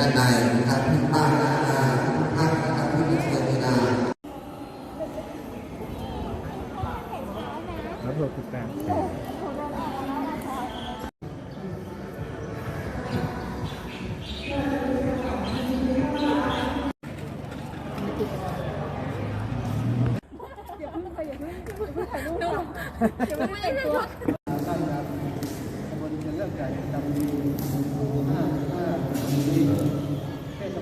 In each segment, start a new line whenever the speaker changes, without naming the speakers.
ด้านในนะครับที่ป้ายนาทุกท่านนะครับที่มีเสียงนา
รับรถทุกการ
ไม่ใช่เป็นแต่เพียงผ่านหรืออะ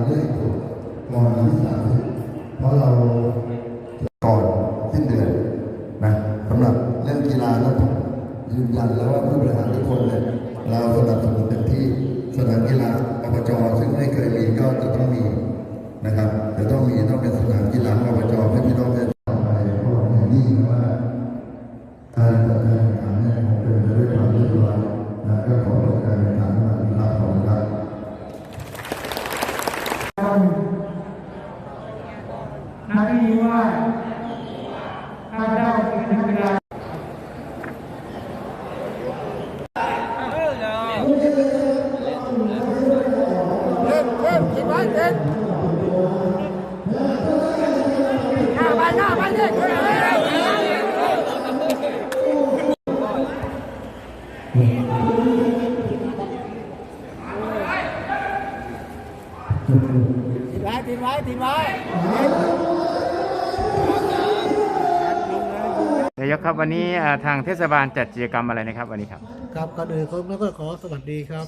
ยการเร่งตรวจก่อนวันที่สามเพราะเราก่อนสิ้นเดือนนะสำหรับเรื่องกีฬาแล้วผมยืนยันแล้วว่าผู้บริหารทุกคนเนี่ยเราสนับสนุนเต็มที่สนามกีฬาอบจซึ่งไม่เคยมีก็จะต้องมีนะครับจะต้องมีต้องเป็นสนามกีฬาอบจให้พี่น้องได้
หน้าที่ว่าข้าเจ้าเป็นนักกีฬา
นายกครับวันนี้อ่าทางเทศบาลจัดกิจกรรมอะไรนะครับวันนี้ครับ
ครับก่อนอื่นผมก็ขอสวัสดีครับ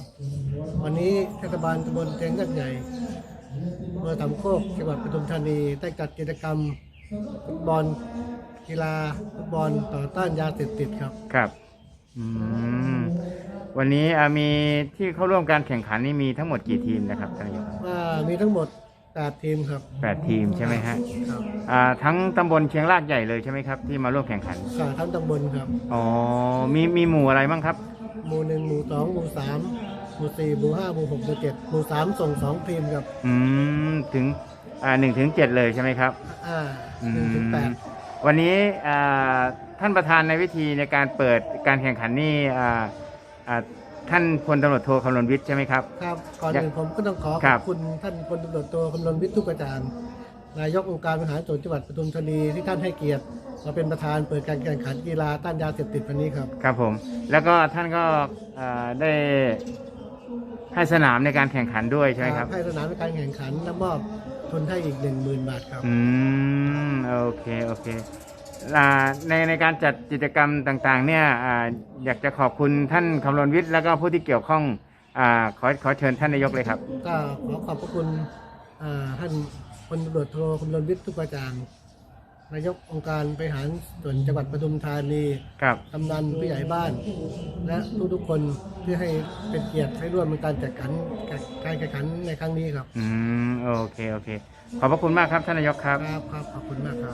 วันนี้เทศบาลตำบลเชียงยักษ์ใหญ่เมืองสามโคกจังหวัดปทุมธานีได้จัดกิจกรรมฟุตบอลกีฬาฟุตบอลต่อต้านยาเสพติดครับ
ครับอืมวันนี้อ่ามีที่เข้าร่วมการแข่งขันนี่มีทั้งหมดกี่ทีมนะครับท่านนายกครับ
ว่ามีทั้งหมด 8ทีมครับ
แปดทีมใช่ไหมฮะ
ครับ
อ่าทั้งตำบลเชียงรากใหญ่เลยใช่ไหมครับที่มาร่วมแข่งขัน
ข่าทั้งตำบลครับ
อ๋อ มีมีหมู่อะไรบ้างครับ
หมู่หนึ่งหมู่สองหมู่สามหมู่สี่หมู่ห้าหมู่หกหมู่เจ็ดหมู่สามส่งสองทีมครับ
อืม ถึง อ่าหนึ่งถึงเจ็ดเลยใช่ไหมครับ
อ่า
อื
หนึ่งถึงแป
ม
ด
วันนี้อ่าท่านประธานในวิธีในการเปิดการแข่งขันนี่อ่าอ่า ท่านพลตำรวจโทคำนวณวิทย์ใช่ไหมครับ
ครับก่อนอื่นผมก็ต้องขอ
ค
ข
รั
อบบ คุณท่านพลตำรวจโทคำนวณวิทย์ทุกประจานนายกองค์การบริหารส่วนจังหวัดปทุมธานีที่ท่านให้เกียรติมาเป็นประธานเปิดการแข่งขันกีฬาต้านยาเสพติดวันนี้ครับ
ครับผม แล้วก็ท่านก็อ่าได้ให้สนามในการแข่งขันด้วยใช่ไหมครับ
ให้สนามในการแข่งขันและมอบทุนให้อีกหนึ่งหมื่นบาทครับ
อืม โอเค โอเค อ่าในในการจัดกิจกรรมต่างๆ เนี่ยอ่าอยากจะขอบคุณท่านคำนวณวิทย์แล้วก็ผู้ที่เกี่ยวข้องอ่าขอขอเชิญท่านนายกเลยครับ
ก็ขอขอบพระคุณอ่าท่านพลตำรวจโทคำนวณวิทย์ทุกประจานนายกองค์การบริหารส่วนจังหวัดปทุมธานี
ครับ
กำนันผู้ใหญ่บ้าน และทุกๆคนที่ให้เป็นเกียรติให้ร่วมในการจัดการการแข่งขันในครั้งนี้ครับ
อืม โอเค โอเค ขอบพระคุณมากครับท่านนายกครับ
ครับครับขอบคุณมากครับ